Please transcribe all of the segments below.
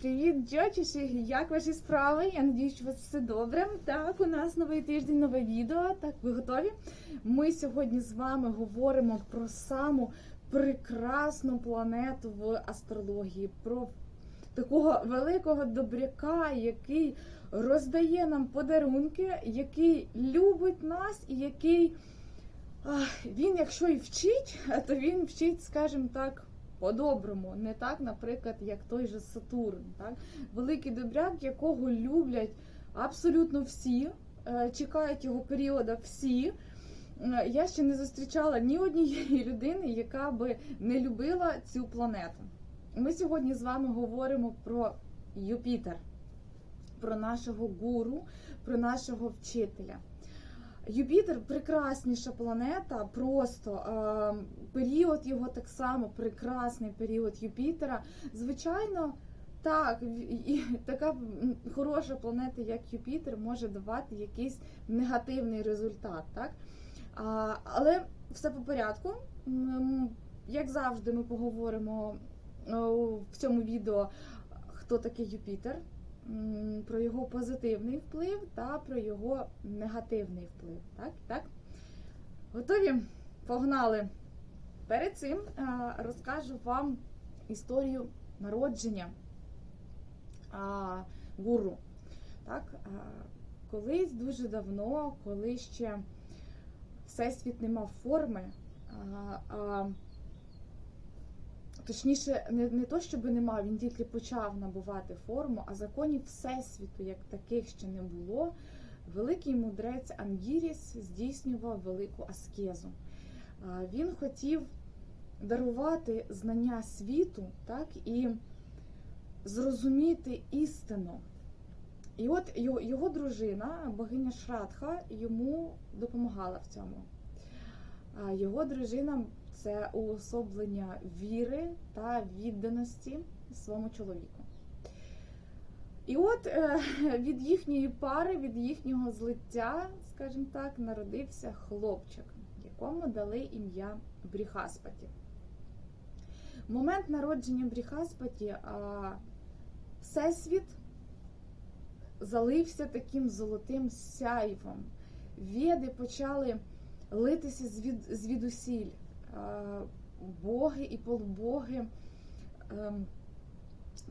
Привіт, дьочіші! Як ваші справи? Я надію, що у вас все добре. Так, у нас новий тиждень, нове відео. Так, ви готові? Ми сьогодні з вами говоримо про саму прекрасну планету в астрології, про такого великого добряка, який роздає нам подарунки, який любить нас і який він, якщо і вчить, то він вчить, скажімо так. По-доброму, не так, наприклад, як той же Сатурн. Так? Великий добряк, якого люблять абсолютно всі, е, чекають його періоду всі. Е, Я ще не зустрічала ні однієї людини, яка би не любила цю планету. Ми сьогодні з вами говоримо про Юпітер, про нашого гуру, про нашого вчителя. Юпітер прекрасніша планета, просто період його так само прекрасний період Юпітера. Звичайно, так, і така хороша планета, як Юпітер, може давати якийсь негативний результат. Так? А, Але все по порядку. Як завжди, ми поговоримо в цьому відео, хто такий Юпітер про його позитивний вплив та про його негативний вплив. Так? Так? Готові? Погнали! Перед цим розкажу вам історію народження гуру. Так? Колись дуже давно, коли ще Всесвіт не мав форми, а Точніше, не не то, щоб не мав, він тільки почав набувати форму, а законів Всесвіту, як таких ще не було. Великий мудрець Ангіріс здійснював велику аскезу. Він хотів дарувати знання світу, так, і зрозуміти істину. І от його дружина, богиня Шрадха, йому допомагала в цьому. Його дружина це уособлення віри та відданості своєму чоловіку. І от е, від їхньої пари, від їхнього злиття, скажімо так, народився хлопчик, якому дали ім'я Бріхаспаті. Момент народження Бріхаспаті Всесвіт залився таким золотим сяйвом. Веди почали литися звідусіль. Е, боги і полубоги ем,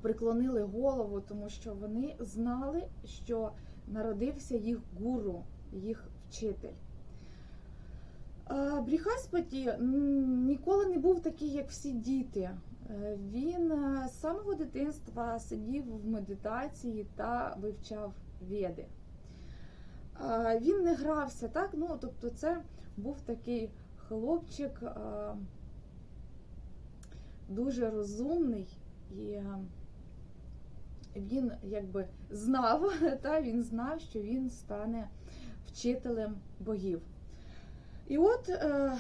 приклонили голову, тому що вони знали, що народився їх гуру, їх вчитель. Е, Бріхаспаті ніколи не був такий, як всі діти. Е, він з самого дитинства сидів в медитації та вивчав веди. Він не грався, так? Ну, тобто, це був такий хлопчик дуже розумний і він якби знав, та він знав, що він стане вчителем богів. І от е,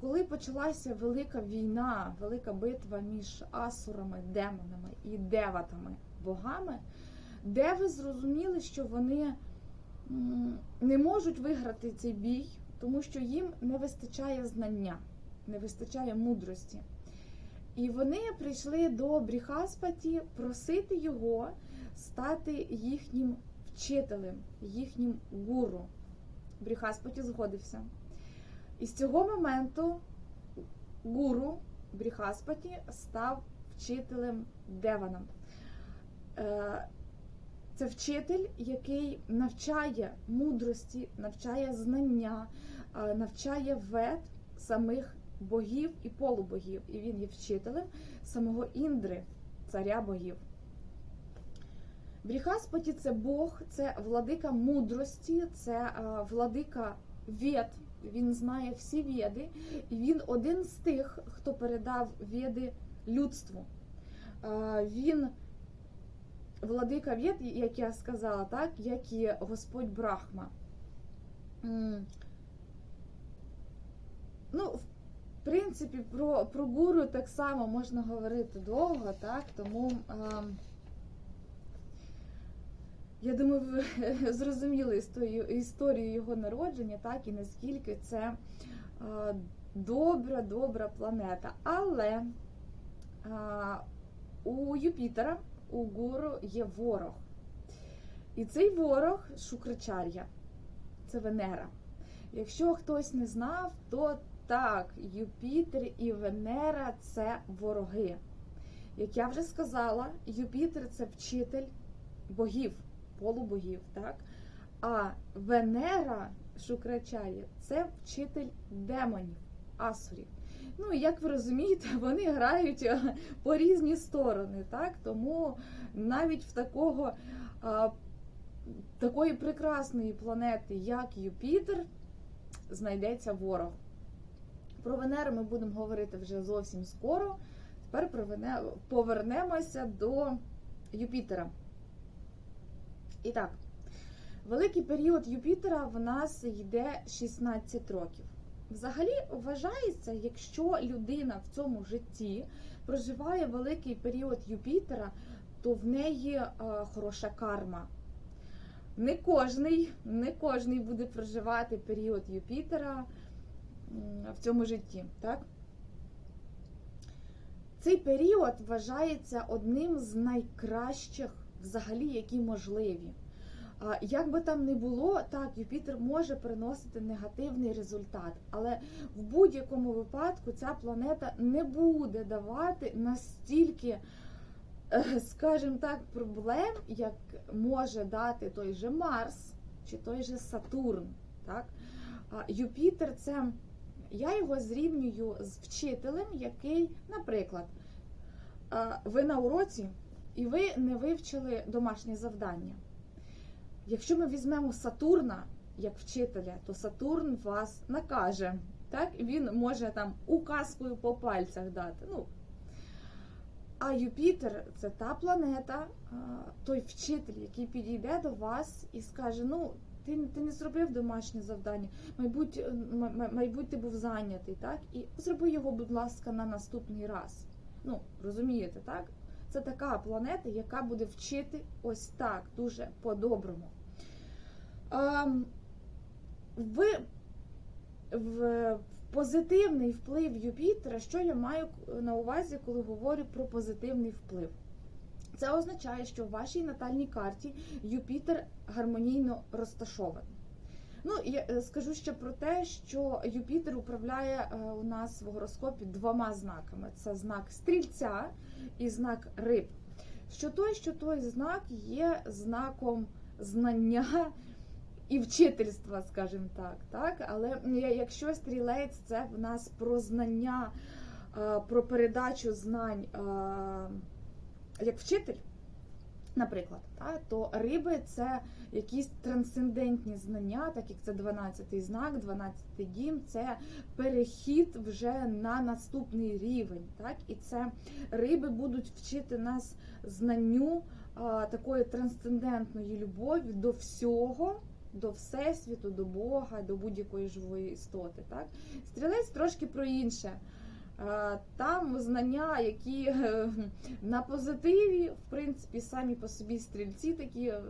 коли почалася велика війна, велика битва між асурами, демонами і деватами, богами, деви зрозуміли, що вони не можуть виграти цей бій тому що їм не вистачає знання, не вистачає мудрості. І вони прийшли до Бріхаспаті просити його стати їхнім вчителем, їхнім гуру. Бріхаспаті згодився. І з цього моменту гуру Бріхаспаті став вчителем Деваном. Це вчитель, який навчає мудрості, навчає знання, навчає вед самих богів і полубогів. І він є вчителем самого Індри, царя богів. Бріхаспоті це Бог, це владика мудрості, це владика вед. Він знає всі веди, і він один з тих, хто передав веди людству. Він владика Вєд, як я сказала, так, як і Господь Брахма. Ну, в принципі, про про гуру так само можна говорити довго, так, тому а, я думаю, ви зрозуміли історію, його народження, так, і наскільки це а, добра, добра планета. Але а, у Юпітера у гуру є ворог. І цей ворог Шукрачар'я, це Венера. Якщо хтось не знав, то так, Юпітер і Венера це вороги. Як я вже сказала, Юпітер це вчитель богів, полубогів, так? А Венера Шукрачар'я це вчитель демонів, асурів. Ну, і як ви розумієте, вони грають е, по різні сторони, так? Тому навіть в такого, такої прекрасної планети, як Юпітер, знайдеться ворог. Про Венеру ми будемо говорити вже зовсім скоро. Тепер повернемося до Юпітера. І так, великий період Юпітера в нас йде 16 років. Взагалі вважається, якщо людина в цьому житті проживає великий період Юпітера, то в неї е, хороша карма. Не кожний, не кожний буде проживати період Юпітера в цьому житті. Так? Цей період вважається одним з найкращих, взагалі, які можливі. Як би там не було, так, Юпітер може приносити негативний результат, але в будь-якому випадку ця планета не буде давати настільки, е, скажімо так, проблем, як може дати той же Марс чи той же Сатурн. Так? Юпітер це я його зрівнюю з вчителем, який, наприклад, ви на уроці і ви не вивчили домашнє завдання. Якщо ми візьмемо Сатурна як вчителя, то Сатурн вас накаже. Так? Він може там указкою по пальцях дати. Ну, а Юпітер це та планета, той вчитель, який підійде до вас і скаже: ну, ти, ти не зробив домашнє завдання, майбуть, м- м- майбуть ти був зайнятий, так? І зроби його, будь ласка, на наступний раз. Ну, розумієте, так? Це така планета, яка буде вчити ось так, дуже по-доброму. Ем, в, в позитивний вплив Юпітера, що я маю на увазі, коли говорю про позитивний вплив? Це означає, що в вашій натальній карті Юпітер гармонійно розташований. Ну, я е, скажу ще про те, що Юпітер управляє е, у нас в гороскопі двома знаками: це знак стрільця і знак риб. Що той, що той знак є знаком знання і вчительства, скажімо так. так? Але якщо стрілець, це в нас про знання, про передачу знань як вчитель. Наприклад, та, то риби це якісь трансцендентні знання, так як це 12-й знак, 12-й дім, це перехід вже на наступний рівень. Так? І це риби будуть вчити нас знанню такої трансцендентної любові до всього, до Всесвіту, до Бога, до будь-якої живої істоти. Так? Стрілець трошки про інше. Е, Там знання, які е, на позитиві, в принципі, самі по собі стрільці, такі е,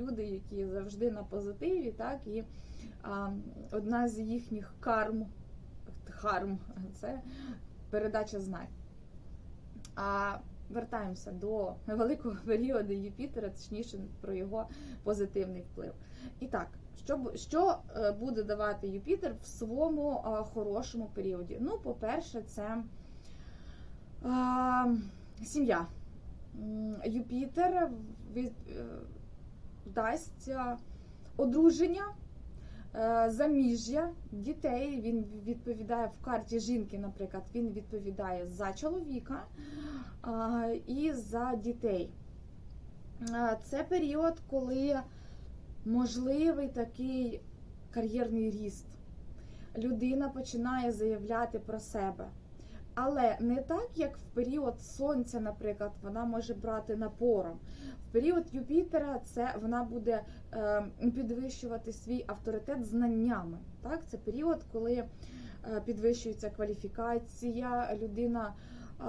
люди, які завжди на позитиві, так і а, одна з їхніх карм, харм це передача знань. А вертаємося до великого періоду Юпітера, точніше про його позитивний вплив. І так, що, що е, буде давати Юпітер в своєму е, хорошому періоді? Ну, по-перше, це е, сім'я. Юпітер від, дасть одруження, заміжжя, дітей. Він відповідає в карті жінки, наприклад, він відповідає за чоловіка е, і за дітей. Е, Це період, коли можливий такий кар'єрний ріст. Людина починає заявляти про себе. Але не так, як в період сонця, наприклад, вона може брати напором. В період Юпітера це вона буде е, підвищувати свій авторитет знаннями. Так? Це період, коли е, підвищується кваліфікація, людина е,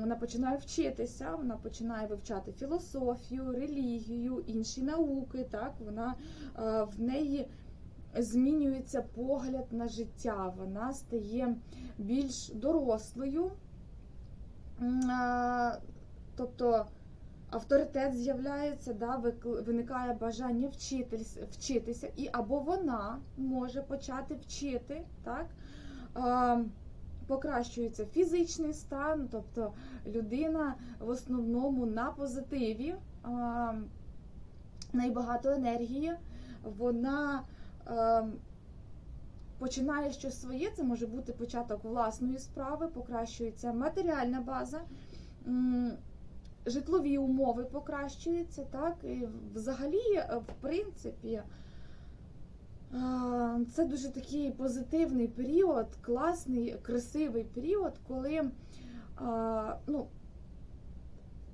вона починає вчитися, вона починає вивчати філософію, релігію, інші науки. Так? Вона е, в неї змінюється погляд на життя, вона стає більш дорослою. Тобто авторитет з'являється, да, виникає бажання вчитися, і або вона може почати вчити, так? Покращується фізичний стан, тобто людина в основному на позитиві, е, в неї багато енергії, вона починає щось своє, це може бути початок власної справи, покращується матеріальна база. Житлові умови покращуються, так і взагалі, е, в принципі, е, це дуже такий позитивний період, класний, красивий період, коли, е, ну,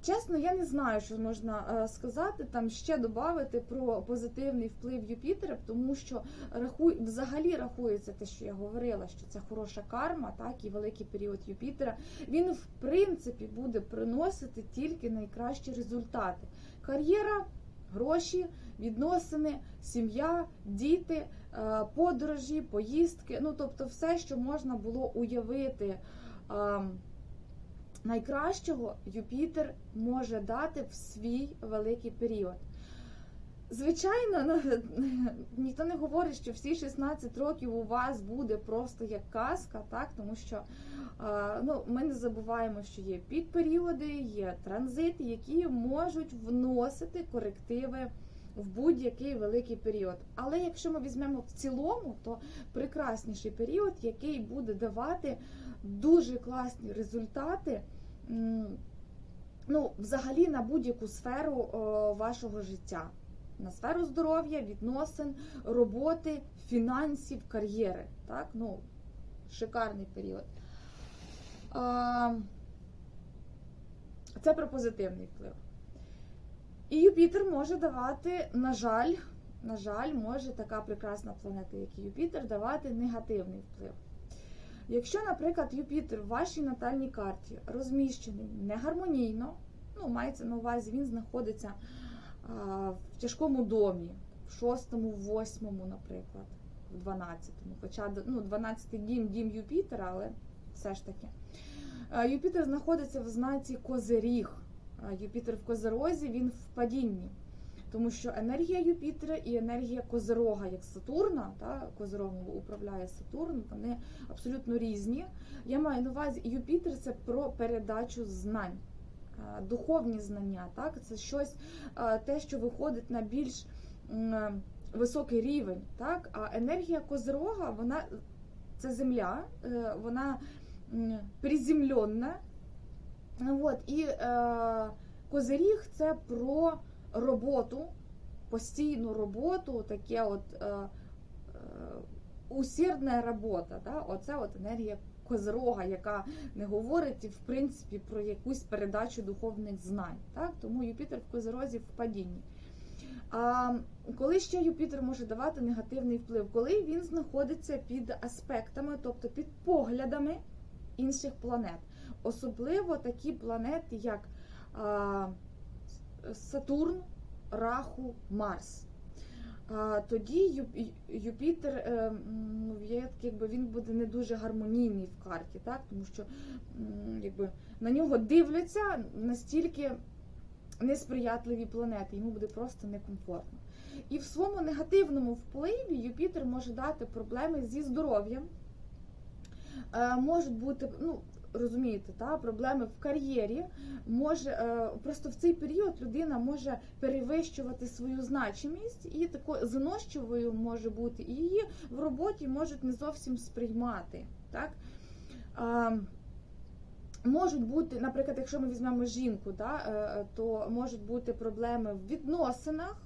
чесно, я не знаю, що можна е, сказати, там ще додати про позитивний вплив Юпітера, тому що рахуй, взагалі рахується те, що я говорила, що це хороша карма, так, і великий період Юпітера. Він, в принципі, буде приносити тільки найкращі результати. Кар'єра, гроші, відносини, сім'я, діти, е, подорожі, поїздки. Ну, тобто, все, що можна було уявити. Найкращого Юпітер може дати в свій великий період. Звичайно, ну, ніхто не говорить, що всі 16 років у вас буде просто як казка, так? тому що ну, ми не забуваємо, що є підперіоди, є транзити, які можуть вносити корективи в будь-який великий період. Але якщо ми візьмемо в цілому, то прекрасніший період, який буде давати дуже класні результати. Ну, взагалі на будь-яку сферу вашого життя, на сферу здоров'я, відносин, роботи, фінансів, кар'єри. Так? Ну, шикарний період. Це про позитивний вплив. І Юпітер може давати, на жаль, на жаль, може така прекрасна планета, як Юпітер, давати негативний вплив. Якщо, наприклад, Юпітер в вашій натальній карті розміщений негармонійно, ну, мається на увазі, він знаходиться а, в тяжкому домі, в шостому, в восьмому, наприклад, в дванадцятому. Хоча ну, 12-й дім дім Юпітера, але все ж таки. А, Юпітер знаходиться в знаці Козиріг. Юпітер в Козерозі, він в падінні. Тому що енергія Юпітера і енергія Козирога, як Сатурна, та, Козирогом управляє Сатурн, вони абсолютно різні. Я маю на увазі, Юпітер це про передачу знань, е, духовні знання. Так? Це щось, е, те, що виходить на більш високий рівень. Так? А енергія Козирога, вона це земля, е, вона м. От, і е, Козиріг це про роботу, постійну роботу, таке от е, е, усердна робота. Да? Оце от енергія Козирога, яка не говорить в принципі про якусь передачу духовних знань. Так? Тому Юпітер в Козирозі в падінні. А коли ще Юпітер може давати негативний вплив, коли він знаходиться під аспектами, тобто під поглядами інших планет, особливо такі планети, як а, Сатурн, Раху, Марс. А, тоді Юпітер е, якби він буде не дуже гармонійний в карті, так? тому що якби, на нього дивляться настільки несприятливі планети, йому буде просто некомфортно. І в своєму негативному впливі Юпітер може дати проблеми зі здоров'ям. Е, можуть бути, ну розумієте, та, проблеми в кар'єрі. Може, е, просто в цей період людина може перевищувати свою значимість і такою заносчивою може бути, і її в роботі можуть не зовсім сприймати. Так? Можуть бути, наприклад, якщо ми візьмемо жінку, да, е, то можуть бути проблеми в відносинах.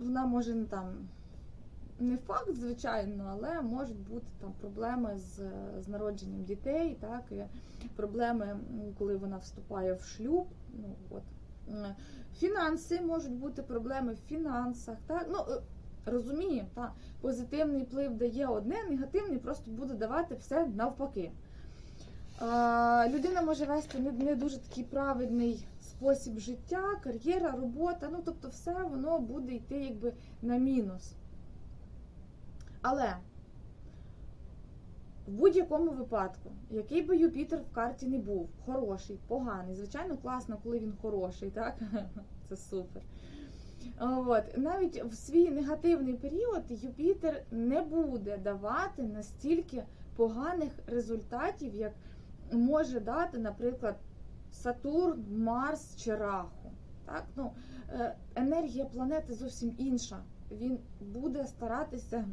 Вона може не там не факт, звичайно, але можуть бути там проблеми з, з народженням дітей, так, і проблеми, коли вона вступає в шлюб. Ну, от. Фінанси можуть бути проблеми в фінансах. Так? Ну, е, розуміємо, так? позитивний вплив дає одне, негативний просто буде давати все навпаки. А, людина може вести не, не дуже такий правильний спосіб життя, кар'єра, робота. Ну, тобто, все воно буде йти якби на мінус. Але В будь-якому випадку, який би Юпітер в карті не був, хороший, поганий. Звичайно, класно, коли він хороший, так? Це супер. От. Навіть в свій негативний період Юпітер не буде давати настільки поганих результатів, як може дати, наприклад, Сатурн, Марс чи Раху. Так? Ну, е, енергія планети зовсім інша. Він буде старатися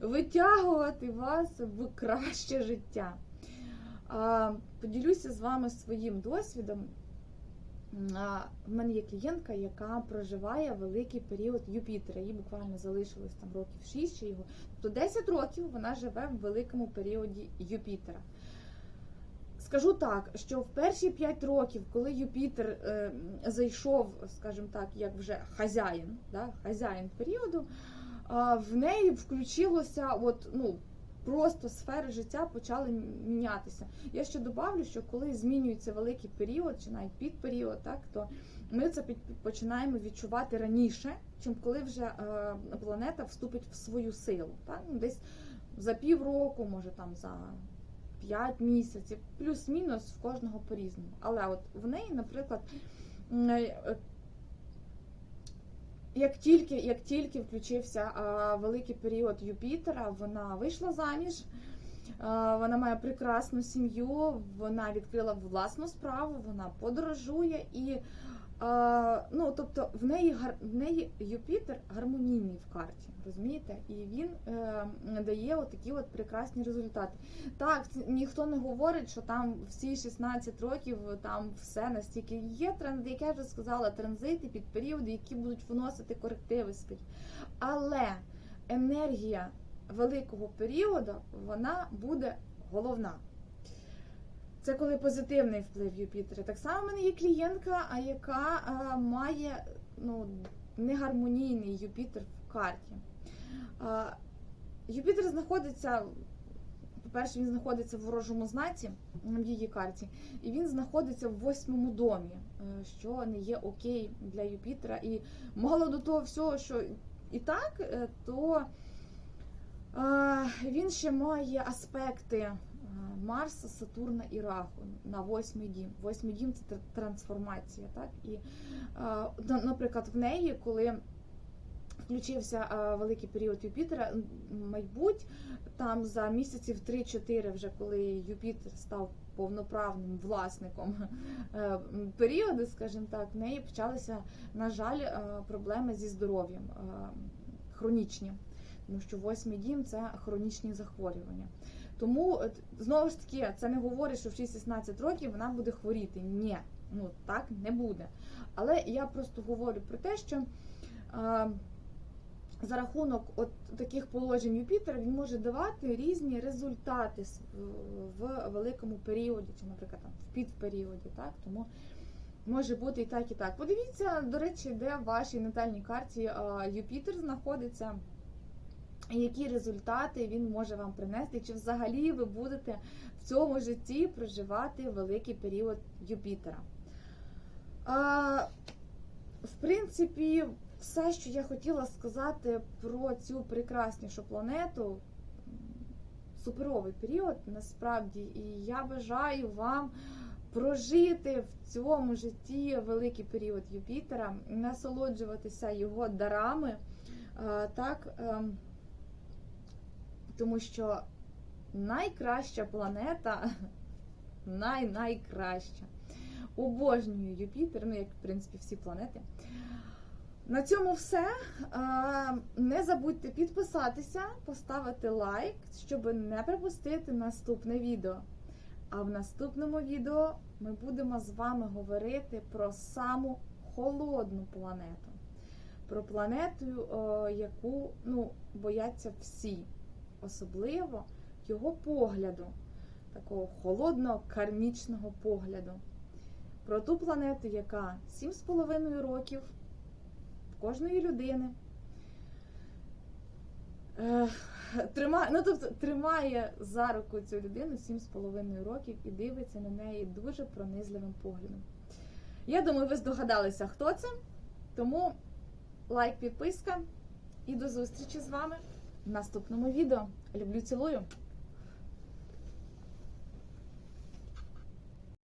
витягувати вас в краще життя. Поділюся з вами своїм досвідом. В мене є клієнтка, яка проживає великий період Юпітера. Їй буквально залишилось там років 6 чи його. Тобто 10 років вона живе в великому періоді Юпітера. Скажу так, що в перші 5 років, коли Юпітер е, зайшов, скажімо так, як вже хазяїн, да, хазяїн періоду, в неї включилося, от, ну, просто сфери життя почали мінятися. Я ще добавлю, що коли змінюється великий період, чи навіть підперіод, так, то ми це починаємо відчувати раніше, чим коли вже е, планета вступить в свою силу. Так? Ну, Десь за півроку, може там за 5 місяців, плюс-мінус в кожного по-різному. Але от в неї, наприклад, е, як тільки, як тільки включився а, великий період Юпітера, вона вийшла заміж. Вона має прекрасну сім'ю, вона відкрила власну справу, вона подорожує і ну, тобто в неї гар- в неї Юпітер гармонійний в карті, розумієте? І він е, дає отакі от прекрасні результати. Так, ніхто не говорить, що там всі 16 років там все настільки є транзит, як я вже сказала, транзити під періоди, які будуть вносити корективи свої. Але енергія великого періоду вона буде головна. Це коли позитивний вплив Юпітера. Так само в мене є клієнтка, а яка а, має ну, негармонійний Юпітер в карті. А, Юпітер знаходиться, по-перше, він знаходиться в ворожому знаці в її карті, і він знаходиться в восьмому домі, е, що не є окей для Юпітера. І мало до того всього, що і так, е, то е, він ще має аспекти е, Марса, Сатурна і Раху на восьмий дім. Восьмий дім це трансформація. Так? І, е, наприклад, в неї, коли включився е, великий період Юпітера, мабуть, там за місяців 3-4, вже коли Юпітер став повноправним власником періоду, скажімо так, в неї почалися, на жаль, проблеми зі здоров'ям хронічні. Тому що восьмий дім це хронічні захворювання. Тому е, знову ж таки, це не говорить, що в 16 років вона буде хворіти. Ні, ну так не буде. Але я просто говорю про те, що е, за рахунок от таких положень Юпітера він може давати різні результати в великому періоді, чи, наприклад, там в підперіоді. Так? Тому може бути і так, і так. Подивіться, до речі, де в вашій натальній карті Юпітер знаходиться. Які результати він може вам принести, чи взагалі ви будете в цьому житті проживати великий період Юпітера? А, в принципі, все, що я хотіла сказати про цю прекраснішу планету, суперовий період насправді, і я бажаю вам прожити в цьому житті великий період Юпітера, насолоджуватися його дарами. Так, ем, тому що найкраща планета, най-найкраща. Обожнюю Юпітер, ну як в принципі всі планети. На цьому все. Не забудьте підписатися, поставити лайк, щоб не пропустити наступне відео. А в наступному відео ми будемо з вами говорити про саму холодну планету. Про планету, яку ну, бояться всі, особливо його погляду, такого холодного кармічного погляду. Про ту планету, яка 7,5 років кожної людини. Тримає, ну, тобто, тримає за руку цю людину 7,5 років і дивиться на неї дуже пронизливим поглядом. Я думаю, ви здогадалися, хто це. Тому лайк, підписка і до зустрічі з вами наступному відео. Люблю, цілую!